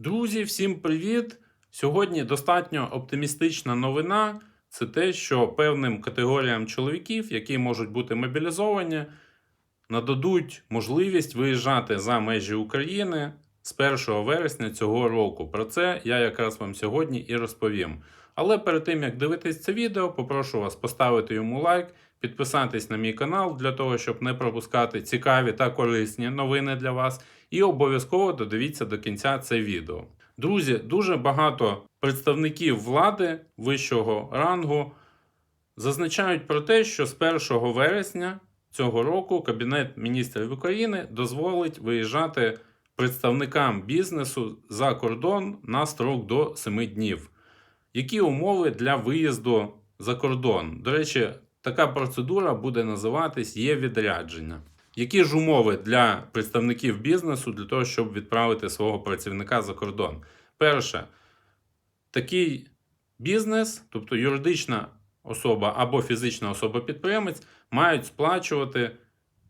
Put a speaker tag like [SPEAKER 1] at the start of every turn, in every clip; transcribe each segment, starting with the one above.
[SPEAKER 1] Друзі, всім привіт! Сьогодні достатньо оптимістична новина. Це те, що певним категоріям чоловіків, які можуть бути мобілізовані, нададуть можливість виїжджати за межі України з 1 вересня цього року. Про це я якраз вам сьогодні і розповім. Але перед тим як дивитись це відео, попрошу вас поставити йому лайк, підписатись на мій канал для того, щоб не пропускати цікаві та корисні новини для вас. І обов'язково додивіться до кінця це відео. Друзі, дуже багато представників влади вищого рангу зазначають про те, що з 1 вересня цього року Кабінет міністрів України дозволить виїжджати представникам бізнесу за кордон на строк до 7 днів. Які умови для виїзду за кордон? До речі, така процедура буде називатись є відрядження. Які ж умови для представників бізнесу для того, щоб відправити свого працівника за кордон? Перше, такий бізнес, тобто юридична особа або фізична особа-підприємець, мають сплачувати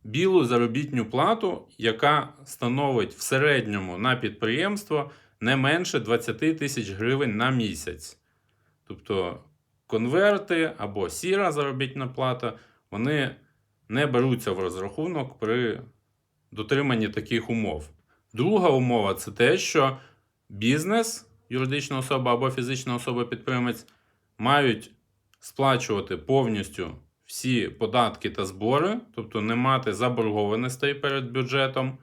[SPEAKER 1] білу заробітню плату, яка становить в середньому на підприємство не менше 20 тисяч гривень на місяць. Тобто конверти або сіра заробітна плата, вони не беруться в розрахунок при дотриманні таких умов. Друга умова це те, що бізнес, юридична особа або фізична особа-підприємець мають сплачувати повністю всі податки та збори, тобто не мати заборгованостей перед бюджетом,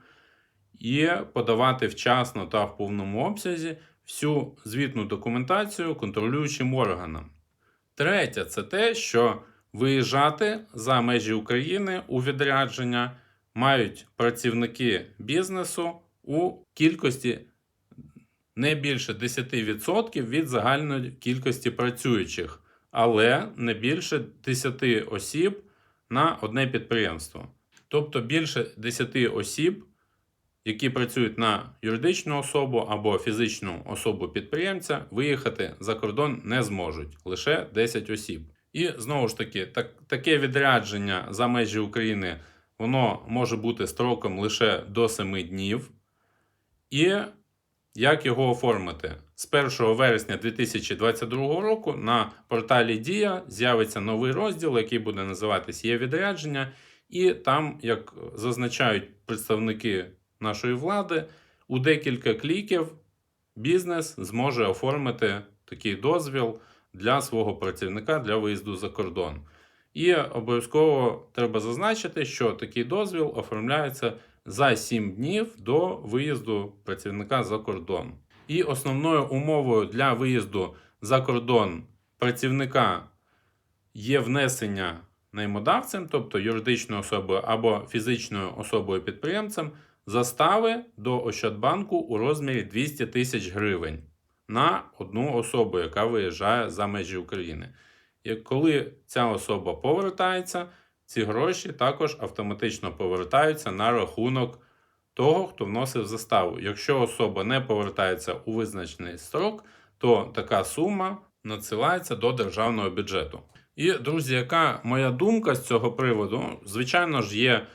[SPEAKER 1] і подавати вчасно та в повному обсязі всю звітну документацію контролюючим органам. Третє, це те, що виїжджати за межі України у відрядження мають працівники бізнесу у кількості не більше 10% від загальної кількості працюючих, але не більше 10 осіб на одне підприємство. Тобто більше 10 осіб, які працюють на юридичну особу або фізичну особу підприємця, виїхати за кордон не зможуть лише 10 осіб. І знову ж таки, так, таке відрядження за межі України воно може бути строком лише до 7 днів. І як його оформити? З 1 вересня 2022 року на порталі Дія з'явиться новий розділ, який буде називатись Є відрядження, і там, як зазначають представники нашої влади, у декілька кліків бізнес зможе оформити такий дозвіл для свого працівника для виїзду за кордон. І обов'язково треба зазначити, що такий дозвіл оформляється за 7 днів до виїзду працівника за кордон. І основною умовою для виїзду за кордон працівника є внесення наймодавцем, тобто юридичною особою або фізичною особою підприємцем, застави до Ощадбанку у розмірі 200 тисяч гривень на одну особу, яка виїжджає за межі України. І коли ця особа повертається, ці гроші також автоматично повертаються на рахунок того, хто вносив заставу. Якщо особа не повертається у визначений строк, то така сума надсилається до державного бюджету. І, друзі, яка моя думка з цього приводу? Звичайно ж, є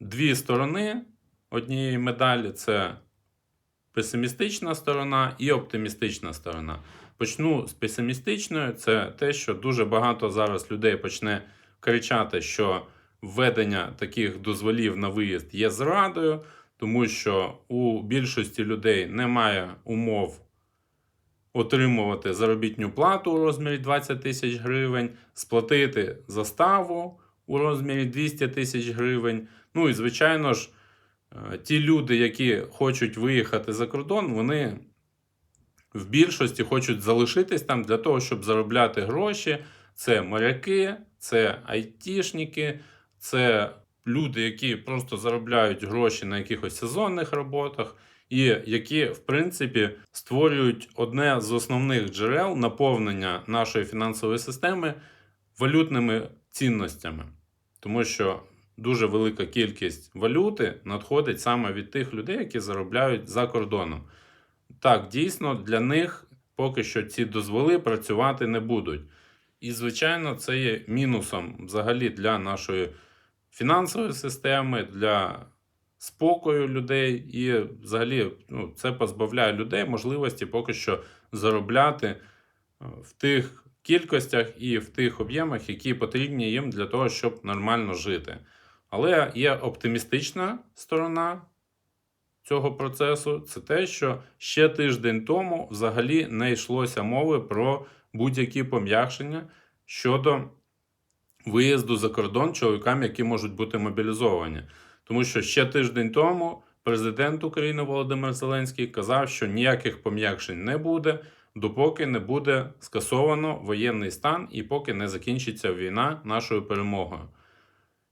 [SPEAKER 1] дві сторони однієї медалі: це песимістична сторона і оптимістична сторона. Почну з песимістичної, це те, що дуже багато зараз людей почне кричати, що введення таких дозволів на виїзд є зрадою, тому що у більшості людей немає умов отримувати заробітню плату у розмірі 20 тисяч гривень, сплатити заставу у розмірі 200 тисяч гривень. Ну і звичайно ж, ті люди, які хочуть виїхати за кордон, вони в більшості хочуть залишитись там для того, щоб заробляти гроші. Це моряки, це айтішники, це люди, які просто заробляють гроші на якихось сезонних роботах, і які, в принципі, створюють одне з основних джерел наповнення нашої фінансової системи валютними цінностями. Тому що дуже велика кількість валюти надходить саме від тих людей, які заробляють за кордоном. Так, дійсно, для них поки що ці дозволи працювати не будуть. І, звичайно, це є мінусом взагалі для нашої фінансової системи, для спокою людей, і взагалі ну, це позбавляє людей можливості поки що заробляти е, в тих кількостях і в тих об'ємах, які потрібні їм для того, щоб нормально жити. Але є оптимістична сторона цього процесу це те, що ще тиждень тому взагалі не йшлося мови про будь-які пом'якшення щодо виїзду за кордон чоловікам, які можуть бути мобілізовані. Тому що ще тиждень тому президент України Володимир Зеленський казав, що ніяких пом'якшень не буде, допоки не буде скасовано воєнний стан і поки не закінчиться війна нашою перемогою.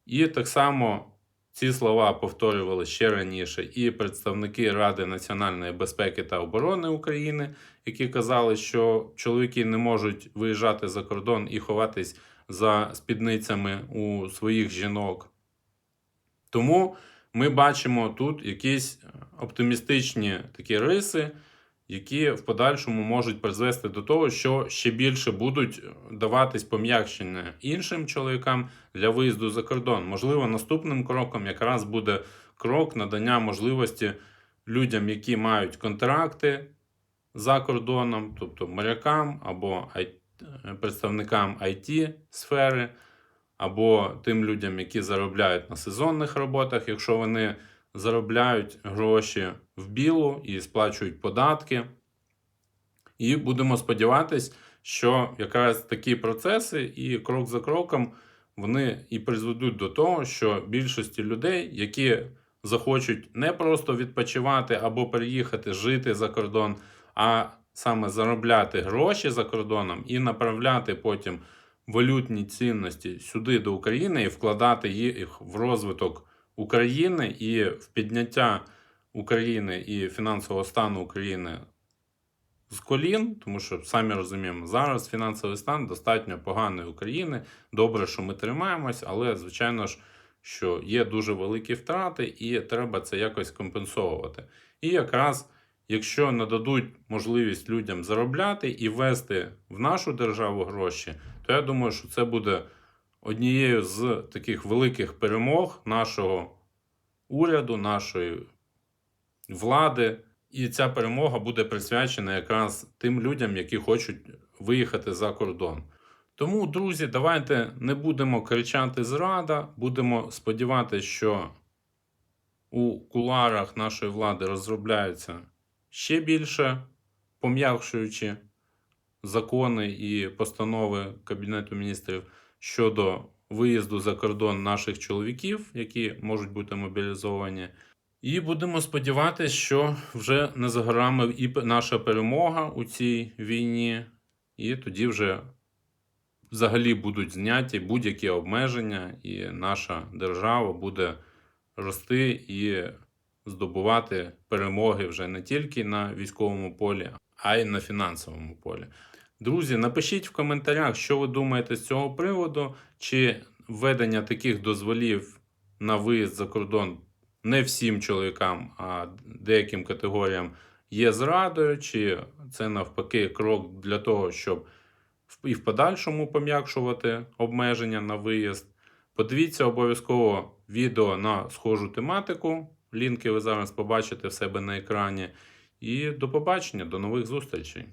[SPEAKER 1] І так само ці слова повторювали ще раніше і представники Ради національної безпеки та оборони України, які казали, що чоловіки не можуть виїжджати за кордон і ховатись за спідницями у своїх жінок. Тому ми бачимо тут якісь оптимістичні такі риси, які в подальшому можуть призвести до того, що ще більше будуть даватись пом'якшення іншим чоловікам для виїзду за кордон. Можливо, наступним кроком якраз буде крок надання можливості людям, які мають контракти за кордоном, тобто морякам або представникам it сфери, або тим людям, які заробляють на сезонних роботах, якщо вони заробляють гроші в білу і сплачують податки. І будемо сподіватись, що якраз такі процеси і крок за кроком вони і призведуть до того, що більшості людей, які захочуть не просто відпочивати або переїхати жити за кордон, а саме заробляти гроші за кордоном і направляти потім валютні цінності сюди до України і вкладати їх в розвиток України і в підняття України і фінансового стану України з колін, тому що самі розуміємо, зараз фінансовий стан достатньо поганий України. Добре, що ми тримаємось, але звичайно ж, що є дуже великі втрати, і треба це якось компенсовувати. І якраз, якщо нададуть можливість людям заробляти і вести в нашу державу гроші, то я думаю, що це буде однією з таких великих перемог нашого уряду, нашої влади. І ця перемога буде присвячена якраз тим людям, які хочуть виїхати за кордон. Тому, друзі, давайте не будемо кричати зрада, будемо сподіватися, що у куларах нашої влади розробляються ще більше пом'якшуючи закони і постанови Кабінету міністрів щодо виїзду за кордон наших чоловіків, які можуть бути мобілізовані. І будемо сподіватися, що вже не за горами і наша перемога у цій війні, і тоді вже взагалі будуть зняті будь-які обмеження, і наша держава буде рости і здобувати перемоги вже не тільки на військовому полі, а й на фінансовому полі. Друзі, напишіть в коментарях, що ви думаєте з цього приводу, чи введення таких дозволів на виїзд за кордон не всім чоловікам, а деяким категоріям є зрадою, чи це навпаки крок для того, щоб і в подальшому пом'якшувати обмеження на виїзд. Подивіться обов'язково відео на схожу тематику. Лінки ви зараз побачите в себе на екрані. І до побачення, до нових зустрічей.